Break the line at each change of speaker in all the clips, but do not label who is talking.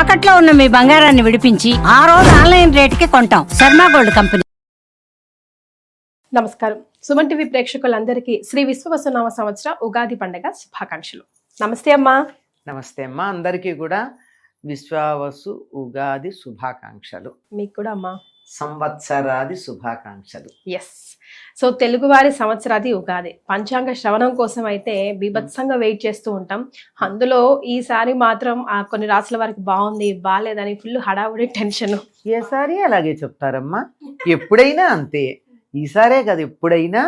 తాకట్లో ఉన్న మీ బంగారాన్ని విడిపించి ఆ రోజు ఆన్లైన్ రేటుకి కొంటాం. Sharma gold company.
నమస్కారం. సుమన్ టీవీ ప్రేక్షకులందరికీ శ్రీ విశ్వవసునామ సంవత్సర ఉగాది పండగ శుభాకాంక్షలు. నమస్తే అమ్మా.
నమస్తే అమ్మా. అందరికీ కూడా విశ్వావసు ఉగాది శుభాకాంక్షలు.
మీకు కూడా అమ్మా.
సంవత్సరాది శుభాకాంక్షలు.
ఎస్ సో తెలుగువారి సంవత్సరాది ఉగాది. పంచాంగ శ్రవణం కోసం అయితే బీభత్సంగా వెయిట్ చేస్తూ ఉంటాం. అందులో ఈసారి మాత్రం ఆ కొన్ని రాసుల వారికి బాగుంది బాగాలేదని ఫుల్ హడావుడి టెన్షన్.
ఏసారి అలాగే చెప్తారమ్మా? ఎప్పుడైనా అంతే. ఈసారే కదా ఎప్పుడైనా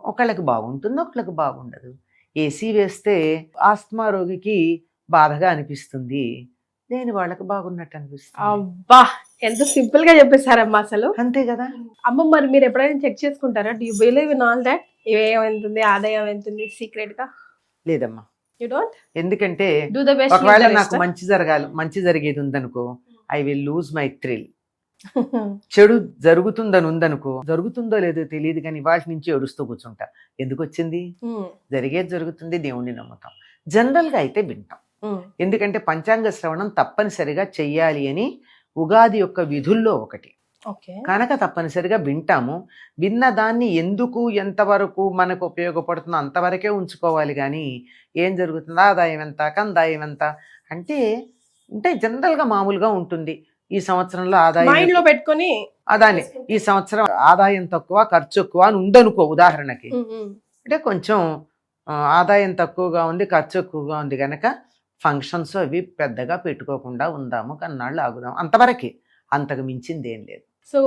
ఒకళ్ళకి బాగుంటుంది ఒకళ్ళకి బాగుండదు. ఏసీ వేస్తే ఆస్తమా రోగికి బాధగా అనిపిస్తుంది. లేని వాళ్ళకి బాగున్నట్టు అనిపిస్తుంది.
అబ్బా ఎంత సింపుల్గా చెప్పేశారమ్మా అసలు.
అంతే కదా?
అమ్మ మరి మీరు ఎప్పుడైనా చెక్ చేసుకుంటారా? Do believe in all that ఇవేం ఎంతుంది ఆదాయం ఎంతుంది సీక్రెట్గా?
లేదమ్మా.
యూ డోంట్
ఎందుకంటే ఒకవేళ నాకు మంచి జరగాలి మంచి జరిగేది ఉందనుకో I will lose my thrill చెడు జరుగుతుందని ఉందనుకో జరుగుతుందో లేదో తెలియదు కానీ వాటి నుంచి ఏడుస్తూ కూర్చుంటా. ఎందుకు వచ్చింది? జరిగేది జరుగుతుంది దేవుణ్ణి నమ్ముతాం. జనరల్గా అయితే వింటాం. ఎందుకంటే పంచాంగ శ్రవణం తప్పనిసరిగా చెయ్యాలి అని ఉగాది యొక్క విధుల్లో ఒకటి. కనుక తప్పనిసరిగా వింటాము. విన్న దాన్ని ఎందుకు ఎంతవరకు మనకు ఉపయోగపడుతుందో అంతవరకే ఉంచుకోవాలి కానీ ఏం జరుగుతుందో ఆదాయం ఎంత కందాయం ఎంత అంటే అంటే జనరల్గా మామూలుగా ఉంటుంది. ఈ సంవత్సరంలో ఆదాయం
పెట్టుకొని
అదాని ఈ సంవత్సరం ఆదాయం తక్కువ ఖర్చు ఎక్కువ అని ఉందనుకో ఉదాహరణకి. అంటే కొంచెం ఆదాయం తక్కువగా ఉంది ఖర్చు ఎక్కువగా ఉంది కనుక ఫంక్షన్స్ అవి పెద్దగా పెట్టుకోకుండా ఉందాము కన్నాళ్ళు ఆగుదాం. అంతవరకే. అంతకు మించింది ఏం లేదు.
So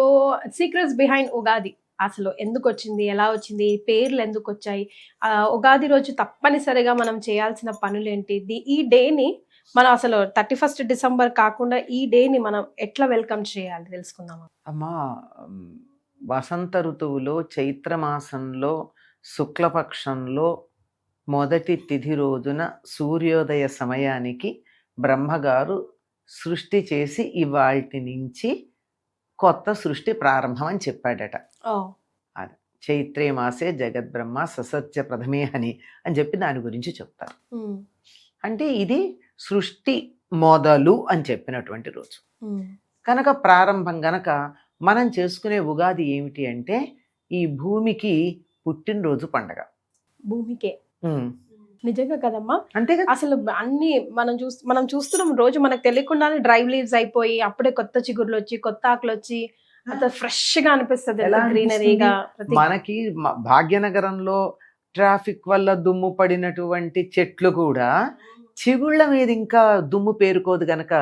secrets behind Ugadi. అసలు ఎందుకు వచ్చింది ఎలా వచ్చింది? పేర్లు ఎందుకు వచ్చాయి ఉగాది రోజు తప్పనిసరిగా మనం చేయాల్సిన పనులు ఏంటి ఈ డేని మనం అసలు థర్టీ ఫస్ట్ డిసెంబర్ కాకుండా ఈ డేని మనం ఎట్లా వెల్కమ్ చేయాలి? తెలుసుకుందాం
అమ్మా వసంత ఋతువులో చైత్రమాసంలో శుక్లపక్షంలో మొదటి తిథి రోజున సూర్యోదయ సమయానికి బ్రహ్మగారు సృష్టి చేసి ఇవాల్టి నుంచి కొత్త సృష్టి ప్రారంభం అని చెప్పాడట.
ఓ.
చైత్రే మాసే జగద్బ్రహ్మ ససత్య ప్రథమే అని అని చెప్పి దాని గురించి చెప్తారు. అంటే ఇది సృష్టి మొదలు అని చెప్పినటువంటి రోజు. కనుక ప్రారంభం గనక మనం చేసుకునే ఉగాది ఏమిటి అంటే ఈ భూమికి పుట్టినరోజు పండగ.
భూమికే. నిజంగా కదమ్మా.
అంతే
అసలు అన్ని మనం చూస్ మనం చూస్తున్నాం రోజు మనకు తెలియకుండానే డ్రైవ్ లీవ్స్ అయిపోయి అప్పుడే కొత్త చిగుర్లు వచ్చి కొత్త ఆకులు వచ్చి అంత ఫ్రెష్గా అనిపిస్తుంది? గ్రీనరీగా
మనకి భాగ్యనగరంలో ట్రాఫిక్ వల్ల దుమ్ము పడినటువంటి చెట్లు కూడా చిగుళ్ళ మీద ఇంకా దుమ్ము పేరుకోదు గనక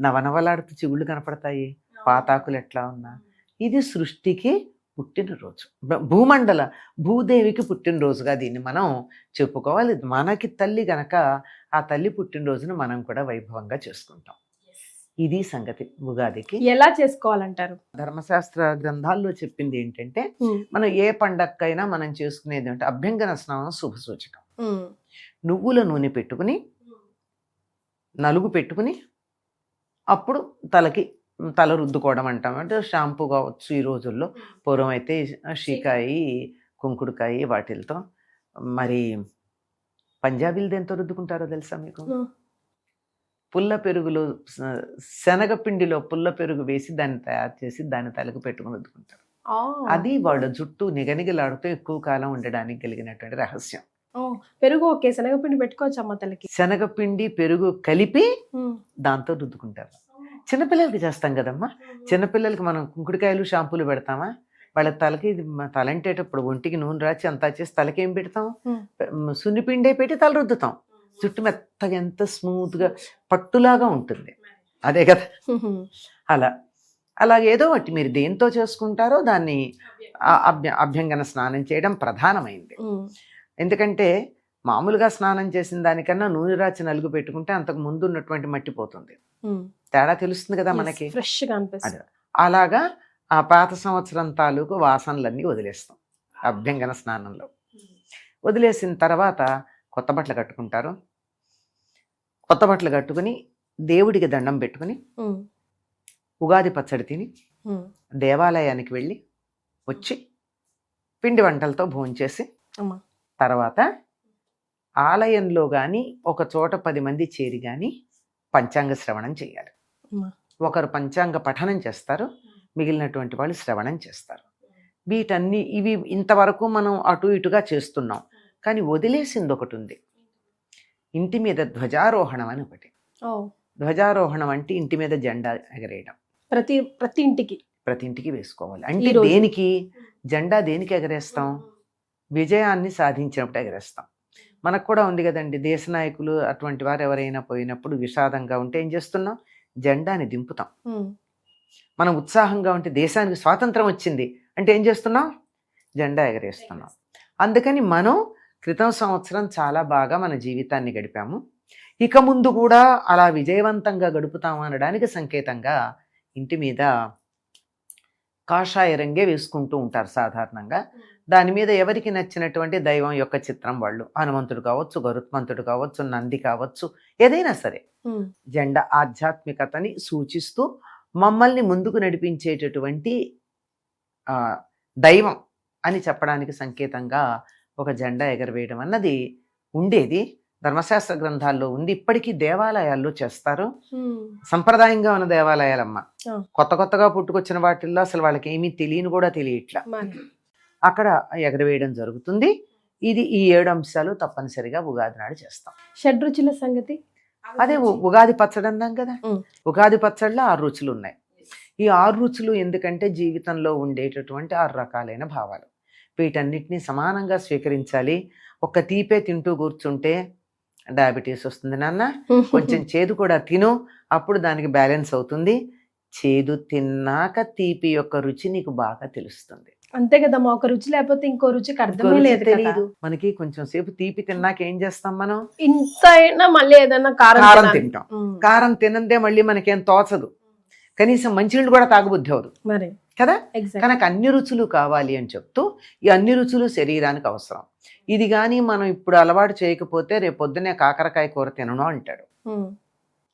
నవనవలాడుతూ చిగుళ్ళు కనపడతాయి. పాతాకులు ఎట్లా ఉన్నా. ఇది సృష్టికి పుట్టినరోజు. భూమండల భూదేవికి పుట్టినరోజుగా దీన్ని మనం చెప్పుకోవాలి. మనకి తల్లి గనక ఆ తల్లి పుట్టినరోజును మనం కూడా వైభవంగా చేసుకుంటాం. ఇది సంగతి ఉగాదికి.
ఎలా చేసుకోవాలంటారు?
ధర్మశాస్త్ర గ్రంథాల్లో చెప్పింది ఏంటంటే మనం ఏ పండక్కైనా మనం చేసుకునేది అంటే అభ్యంగన స్నానం శుభ సూచకం. నువ్వుల నూనె పెట్టుకుని నలుగు పెట్టుకుని అప్పుడు తలకి తల రుద్దుకోవడం అంటాం. అంటే షాంపూ కావచ్చు ఈ రోజుల్లో. పూర్వం అయితే షీకాయి కుంకుడుకాయి వాటిలతో. మరి పంజాబీలు దేంతో రుద్దుకుంటారో తెలుసా మీకు? పుల్ల పెరుగులో స- శనగపిండిలో పుల్ల పెరుగు వేసి దాన్ని తయారు చేసి దాన్ని తలకు పెట్టుకుని రుద్దుకుంటారు. అది వాళ్ళ జుట్టు నిగనిగలాడుతూ ఎక్కువ కాలం ఉండడానికి కలిగినటువంటి రహస్యం.
పెరుగు ఓకే. శనగపిండి పెట్టుకోవచ్చు అమ్మ తలకి.
శనగపిండి పెరుగు కలిపి దాంతో రుద్దుకుంటారు. చిన్నపిల్లలకి చేస్తాం కదమ్మా. చిన్నపిల్లలకి మనం కుంకుడుకాయలు షాంపూలు పెడతామా? వాళ్ళ తలకి ఇది తలంటేటప్పుడు ఒంటికి నూనె రాచి అంతా చేసి తలకి ఏం పెడతాం సున్నిపిండే పెట్టి తల రుద్దుతాం. జుట్టు మెత్తగా ఎంత స్మూత్గా పట్టులాగా ఉంటుంది. అదే కదా. అలా. అలాగే ఏదో ఒకటి మీరు దేంతో చేసుకుంటారో దాన్ని అభ్య అభ్యంగన స్నానం చేయడం ప్రధానమైంది. ఎందుకంటే మామూలుగా స్నానం చేసిన దానికన్నా నూనె రాచి నలుగు పెట్టుకుంటే అంతకు ముందు ఉన్నటువంటి మట్టి పోతుంది. తేడా తెలుస్తుంది కదా మనకి.
ఫ్రెష్గా అనిపిస్తుంది
అలాగా ఆ పాత సంవత్సరం తాలూకు వాసనలన్నీ వదిలేస్తాం. అభ్యంగన స్నానంలో. వదిలేసిన తర్వాత కొత్త బట్టలు కట్టుకుంటారు. కొత్త బట్టలు కట్టుకుని దేవుడికి దండం పెట్టుకుని ఉగాది పచ్చడి తిని దేవాలయానికి వెళ్ళి వచ్చి పిండి వంటలతో భోంచేసి తర్వాత ఆలయంలో కానీ ఒక చోట పది మంది చేరి కానీ పంచాంగ శ్రవణం చేయాలి. ఒకరు పంచాంగ పఠనం చేస్తారు మిగిలినటువంటి వాళ్ళు శ్రవణం చేస్తారు. వీటన్ని ఇవి ఇంతవరకు మనం అటు ఇటుగా చేస్తున్నాం. కానీ వదిలేసింది ఒకటి ఉంది. ఇంటి మీద ధ్వజారోహణం అని ఒకటి. ధ్వజారోహణం అంటే ఇంటి మీద జెండా ఎగరేయడం.
ప్రతి ప్రతి ఇంటికి.
ప్రతి ఇంటికి వేసుకోవాలి. అంటే. దేనికి? జెండా దేనికి ఎగరేస్తాం? విజయాన్ని సాధించినప్పుడు ఎగరేస్తాం. మనకు కూడా ఉంది కదండి దేశ నాయకులు అటువంటి వారు ఎవరైనా పోయినప్పుడు విషాదంగా ఉంటే ఏం చేస్తున్నాం? జెండాని దింపుతాం. మనం ఉత్సాహంగా ఉంటే దేశానికి స్వాతంత్రం వచ్చింది. అంటే ఏం చేస్తున్నాం? జెండా ఎగరేస్తున్నాం. అందుకని మనం క్రితం సంవత్సరం చాలా బాగా మన జీవితాన్ని గడిపాము. ఇక ముందు కూడా అలా విజయవంతంగా గడుపుతాము అనడానికి సంకేతంగా ఇంటి మీద కాషాయ రంగే వేసుకుంటూ ఉంటారు సాధారణంగా. దాని మీద ఎవరికి నచ్చినటువంటి దైవం యొక్క చిత్రం వాళ్ళు? హనుమంతుడు కావచ్చు గరుత్మంతుడు కావచ్చు నంది కావచ్చు ఏదైనా సరే. జెండా ఆధ్యాత్మికతని సూచిస్తూ మమ్మల్ని ముందుకు నడిపించేటటువంటి ఆ, దైవం అని చెప్పడానికి సంకేతంగా ఒక జెండా ఎగరవేయడం అన్నది ఉండేది. ధర్మశాస్త్ర గ్రంథాల్లో ఉంది. ఇప్పటికీ దేవాలయాల్లో చేస్తారు. సంప్రదాయంగా ఉన్న దేవాలయాలమ్మ. కొత్త కొత్తగా పుట్టుకొచ్చిన వాటిల్లో అసలు వాళ్ళకి ఏమీ తెలియని కూడా తెలియట్లా. అక్కడ ఎగరవేయడం జరుగుతుంది. ఇది ఈ ఏడు అంశాలు తప్పనిసరిగా ఉగాది నాడు చేస్తాం.
షడ్రుచుల సంగతి?
అదే ఉగాది పచ్చడి అన్నాం కదా. ఉగాది పచ్చడిలో ఆరు రుచులు ఉన్నాయి. ఈ ఆరు రుచులు ఎందుకంటే జీవితంలో ఉండేటటువంటి ఆరు రకాలైన భావాలు. వీటన్నిటిని సమానంగా స్వీకరించాలి. ఒక్క తీపే తింటూ కూర్చుంటే డయాబెటీస్ వస్తుంది నాన్న. కొంచెం చేదు కూడా తిను. అప్పుడు దానికి బ్యాలెన్స్ అవుతుంది. చేదు తిన్నాక తీపి యొక్క రుచి నీకు బాగా తెలుస్తుంది.
అంతే కదమ్మా ఒక రుచి లేకపోతే ఇంకో రుచికి అర్థమే లేదు
తెలీదు. మనకి కొంచెం సేపు తీపి తిన్నాక ఏం చేస్తాం మనం?
ఇంత అయినా మళ్ళీ ఏదైనా కారం
కారం. తింటాం. కారం తినందే మళ్ళీ మనకేం తోచదు. కనీసం మంచినీళ్ళు కూడా తాగబుద్ధి అవదు
మరి.
కదా? కనుక అన్ని రుచులు కావాలి అని చెప్తూ ఈ అన్ని రుచులు శరీరానికి అవసరం. ఇది కానీ మనం ఇప్పుడు అలవాటు చేయకపోతే రేపు పొద్దునే కాకరకాయ కూర తినను అంటాడు.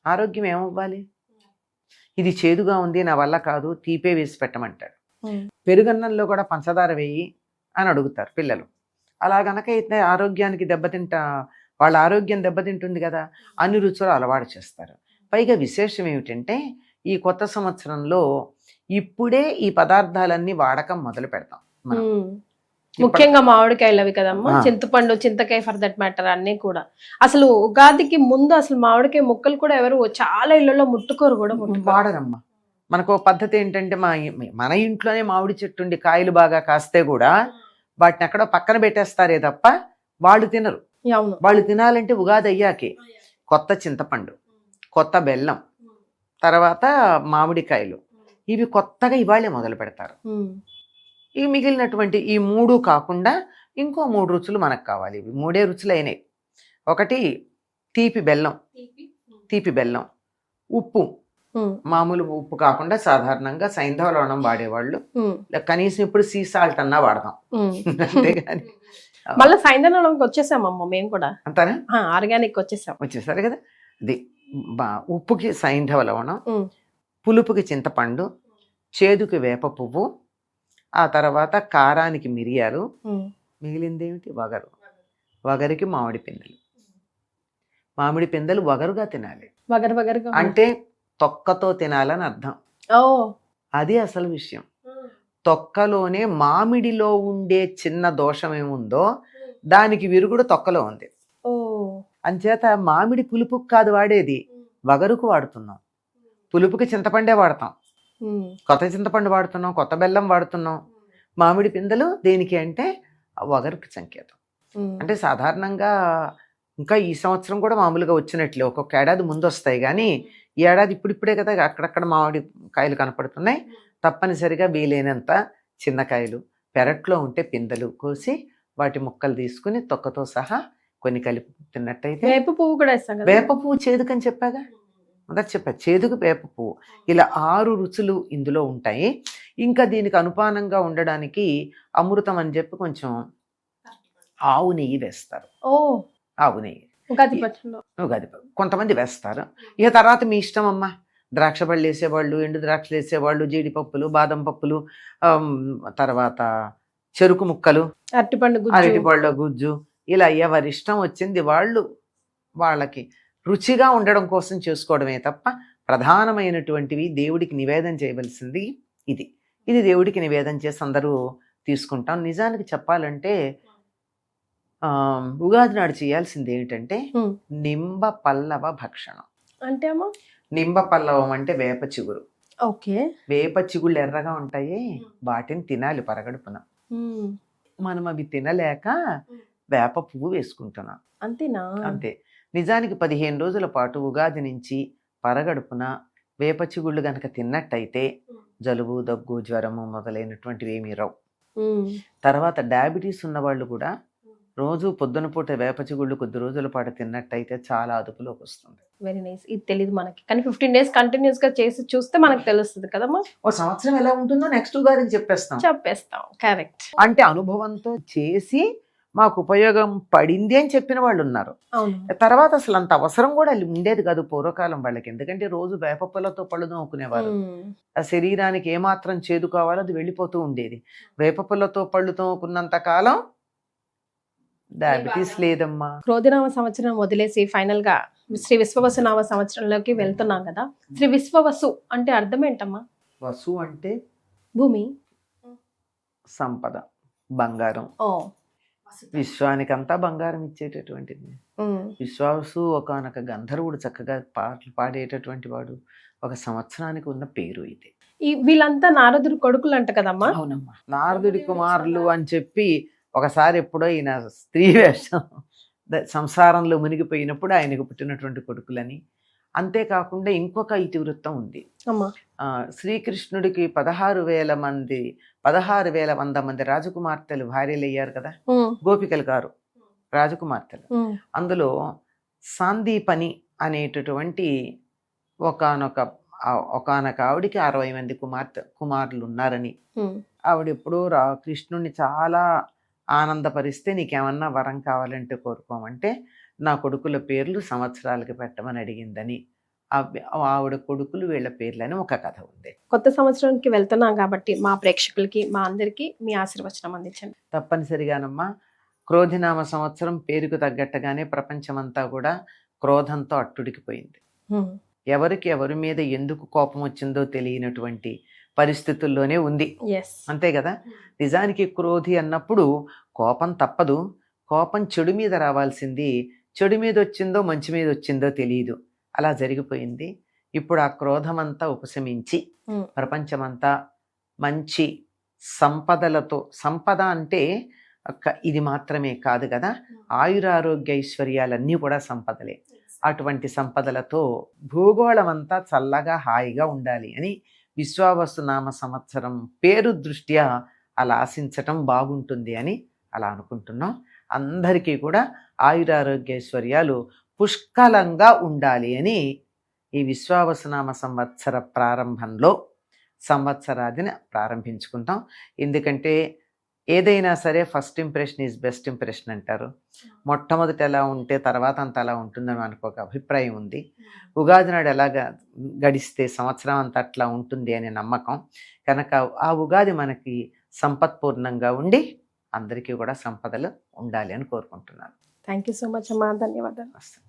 ఆరోగ్యం ఏమవ్వాలి? ఇది చేదుగా ఉంది నా వల్ల కాదు తీపే వేసి పెట్టమంటాడు. పెరుగన్నంలో కూడా పంచదార వేయి అని అడుగుతారు పిల్లలు. అలా గనక అయితే ఆరోగ్యానికి దెబ్బతింటా వాళ్ళ ఆరోగ్యం దెబ్బతింటుంది కదా అన్ని రుచులు అలవాటు చేస్తారు. పైగా విశేషం ఏమిటంటే ఈ కొత్త సంవత్సరంలో ఇప్పుడే ఈ పదార్థాలన్నీ వాడకం మొదలు పెడతాం మనం.
ముఖ్యంగా మామిడికాయలు అవి కదమ్మా. చింతపండు చింతకాయ ఫర్ దట్ మ్యాటర్ అన్ని కూడా. అసలు ఉగాదికి ముందు అసలు మామిడికాయ ముక్కలు కూడా ఎవరు చాలా ఇళ్ళలో ముట్టుకోరు కూడా
వాడరమ్మా. మనకు పద్ధతి ఏంటంటే మా మన ఇంట్లోనే మామిడి చెట్టు ఉండి కాయలు బాగా కాస్తే కూడా వాటిని ఎక్కడో పక్కన పెట్టేస్తారే తప్ప వాళ్ళు తినరు.
అవును.
వాళ్ళు తినాలంటే ఉగాది అయ్యాకే కొత్త చింతపండు కొత్త బెల్లం తర్వాత మామిడికాయలు ఇవి కొత్తగా ఇవాళే మొదలు పెడతారు. ఈ మిగిలినటువంటి ఈ మూడు కాకుండా ఇంకో మూడు రుచులు మనకు కావాలి. ఇవి మూడే రుచులు అయినాయి ఒకటి తీపి బెల్లం. తీపి? బెల్లం. ఉప్పు. మామూలు ఉప్పు కాకుండా సాధారణంగా సైంధవ లవణం వాడేవాళ్ళు. కనీసం ఇప్పుడు సీ సాల్ట్ అన్నా వాడదాం. అంతేగాని.
మళ్ళీ సాయంత్రం వచ్చేసామమ్మ మేము కూడా.
అంతానే?
ఆర్గానిక్ వచ్చేసాం.
వచ్చేసారు కదా. అది ఉప్పుకి సైంధవ లవణం. పులుపుకి చింతపండు చేదుకి వేప పువ్వు ఆ తర్వాత కారానికి మిరియాలు
ఉమ్.
మిగిలింది ఏమిటి వగరు. వగరికి మామిడి పిందెలు. మామిడి పిందెలు వగరుగా తినాలి.
వగరు వగరుగా.
అంటే తొక్కతో తినాలని అర్థం.
ఓ.
అది అసలు విషయం. తొక్కలోనే మామిడిలో ఉండే చిన్న దోషం ఏముందో దానికి విరుగుడు తొక్కలో ఉంది.
ఓ.
అంచేత మామిడి పులుపుకు కాదు వాడేది. వగరుకు వాడుతున్నాం. పులుపుకి చింతపండే వాడతాం. కొత్త చింతపండు వాడుతున్నాం కొత్త బెల్లం వాడుతున్నాం. మామిడి పిందెలు దేనికి అంటే వగరుకి సంకేతం. అంటే సాధారణంగా ఇంకా ఈ సంవత్సరం కూడా మామూలుగా వచ్చినట్లే. ఒక్కొక్క ఏడాది ముందు వస్తాయి కానీ ఈ ఏడాది ఇప్పుడిప్పుడే కదా అక్కడక్కడ మామిడి కాయలు కనపడుతున్నాయి. తప్పనిసరిగా వీలైనంత చిన్న కాయలు పెరట్లో ఉంటే పిందెలు కోసి వాటి ముక్కలు తీసుకుని తొక్కతో సహా కొన్ని కలిపి తిన్నట్టయితే
వేప పువ్వు కూడా
వేప పువ్వు చేదుకని చెప్పాగా? మొదటి చెప్పా చేదుకు వేప పువ్వు. ఇలా ఆరు రుచులు ఇందులో ఉంటాయి. ఇంకా దీనికి అనుపానంగా ఉండడానికి అమృతం అని చెప్పి కొంచెం ఆవు నెయ్యి వేస్తారు.
ఓ!
ఆవు నెయ్యి.
ఉగాది
కొంతమంది వేస్తారు. ఇక తర్వాత మీ ఇష్టం అమ్మా. ద్రాక్ష పళ్ళు వేసేవాళ్ళు ఎండు ద్రాక్షలు వేసేవాళ్ళు జీడిపప్పులు బాదం పప్పులు తర్వాత చెరుకు ముక్కలు
అరటిపండు
అరటి
గుజ్జు.
ఇలా ఎవరి ఇష్టం వచ్చింది వాళ్ళు వాళ్ళకి. రుచిగా ఉండడం కోసం చేసుకోవడమే తప్ప ప్రధానమైనటువంటివి దేవుడికి నివేదన చేయవలసింది ఇది. ఇది దేవుడికి నివేదన చేసి అందరూ తీసుకుంటాం. నిజానికి చెప్పాలంటే ఉగాది నాడు చేయాల్సింది ఏమిటంటే. నింబ పల్లవ భక్షణం.
అంటే
నింబ పల్లవం అంటే వేప చిగురు.
ఓకే.
వేప చిగుళ్ళు ఎర్రగా ఉంటాయి. వాటిని తినాలి పరగడుపున. మనం అవి తినలేక వేప పువ్వు వేసుకుంటున్నాం.
అంతేనా?
అంతే. నిజానికి పదిహేను రోజుల పాటు ఉగాది నుంచి పరగడుపున వేప చిగుళ్ళు గనక తిన్నట్టయితే జలుబు దగ్గు జ్వరము మొదలైనటువంటివి ఏమీ రావు. తర్వాత డయాబెటీస్ ఉన్న వాళ్ళు కూడా రోజు పొద్దున పూట వేప చిగుళ్ళు కొద్ది రోజుల పాటు తిన్నట్టయితే చాలా అదుపులోకి వస్తుంది.
వెరీ నైస్ ఇది తెలియదు మనకి. కానీ ఫిఫ్టీన్ డేస్ కంటిన్యూస్గా చేసి చూస్తే మనకు తెలుస్తుంది కదమ్మా?
ఓ సంవత్సరం ఎలా ఉంటుందో నెక్స్ట్ ఉగాదికి చెప్పేస్తాం.
చెప్పేస్తాం. కరెక్ట్
అంటే అనుభవంతో చేసి మాకు ఉపయోగం పడింది అని చెప్పిన వాళ్ళు ఉన్నారు. తర్వాత అసలు అంత అవసరం కూడా ఉండేది కాదు పూర్వకాలం వాళ్ళకి. ఎందుకంటే రోజు వేప పొలతో పళ్ళు తోముకునేవారు. ఆ శరీరానికి ఏమాత్రం చేదు కావాలో అది వెళ్ళిపోతూ ఉండేది. వేప పుల్లతో పళ్ళు తోముకున్నంత కాలం డయాబెటీస్ లేదమ్మా.
క్రోధినామ సంవత్సరం వదిలేసి ఫైనల్గా శ్రీ విశ్వవసునామ సంవత్సరంలోకి వెళ్తున్నాం కదా. శ్రీ విశ్వవసు అంటే అర్థం ఏంటమ్మా
వసు అంటే
భూమి.
సంపద బంగారం. విశ్వానికంతా బంగారం ఇచ్చేటటువంటిది. విశ్వాసు ఒకనొక గంధర్వుడు చక్కగా పాటలు పాడేటటువంటి వాడు ఒక సంవత్సరానికి ఉన్న పేరు ఇది.
ఈ వీళ్ళంతా నారదుడు కొడుకులు అంట కదమ్మా?
అవునమ్మా. నారదుడి కుమారులు అని చెప్పి ఒకసారి ఎప్పుడో ఈయన స్త్రీ వేషం ద- సంసారంలో మునిగిపోయినప్పుడు ఆయనకు పుట్టినటువంటి కొడుకులని అంతేకాకుండా ఇంకొక ఇతివృత్తం ఉంది శ్రీకృష్ణుడికి పదహారు వేల మంది పదహారు వేల వంద మంది రాజకుమార్తెలు భార్యలు అయ్యారు కదా. గోపికలు గారు రాజకుమార్తెలు. అందులో సాందీపని అనేటటువంటి ఒకనొక ఒకనొక ఆవిడికి అరవై మంది కుమార్తె కుమారులు ఉన్నారని. ఆవిడ ఎప్పుడో రా కృష్ణుడిని చాలా ఆనందపరిస్తే నీకేమన్నా వరం కావాలంటే కోరుకోమంటే నా కొడుకుల పేర్లు సంవత్సరాలకి పెట్టమని అడిగిందని. ఆవిడ కొడుకులు వీళ్ళ పేర్లని ఒక కథ ఉంది.
కొత్త సంవత్సరానికి వెళ్తున్నాం కాబట్టి మా ప్రేక్షకులకి మా అందరికి మీ ఆశీర్వచనం అందించండి.
తప్పనిసరిగానమ్మా క్రోధినామ సంవత్సరం పేరుకు తగ్గట్టుగానే ప్రపంచమంతా కూడా క్రోధంతో అట్టుడికిపోయింది. ఎవరికి ఎవరి మీద ఎందుకు కోపం వచ్చిందో తెలియనటువంటి పరిస్థితుల్లోనే ఉంది. అంతే కదా? నిజానికి క్రోధి అన్నప్పుడు కోపం తప్పదు. కోపం చెడు మీద రావాల్సింది చెడు మీద వచ్చిందో మంచి మీద వచ్చిందో తెలియదు అలా జరిగిపోయింది. ఇప్పుడు ఆ క్రోధమంతా ఉపశమించి. ప్రపంచమంతా మంచి సంపదలతో సంపద అంటే ఇది మాత్రమే కాదు కదా? ఆయురారోగ్య ఐశ్వర్యాలన్నీ కూడా సంపదలే. అటువంటి సంపదలతో భూగోళమంతా చల్లగా హాయిగా ఉండాలి అని విశ్వావసు నామ సంవత్సరం పేరు దృష్ట్యా అలా ఆశించటం బాగుంటుంది అని అలా అనుకుంటున్నాం. అందరికీ కూడా ఆయురారోగ్యైశ్వర్యాలు పుష్కలంగా ఉండాలి అని ఈ విశ్వావసునామ సంవత్సర ప్రారంభంలో సంవత్సరాదిని ప్రారంభించుకుంటాం. ఎందుకంటే ఏదైనా సరే first impression is best impression అంటారు. మొట్టమొదట ఎలా ఉంటే తర్వాత అంత అలా ఉంటుందని మనకు ఒక అభిప్రాయం ఉంది. ఉగాది నాడు ఎలాగా గడిస్తే సంవత్సరం అంతా అట్లా ఉంటుంది అనే నమ్మకం. కనుక ఆ ఉగాది మనకి సంపత్పూర్ణంగా ఉండి అందరికీ కూడా సంపదలు ఉండాలి అని కోరుకుంటున్నాను.
థ్యాంక్ యూ సో మచ్ అమ్మా. ధన్యవాదాలు.
వస్తాను.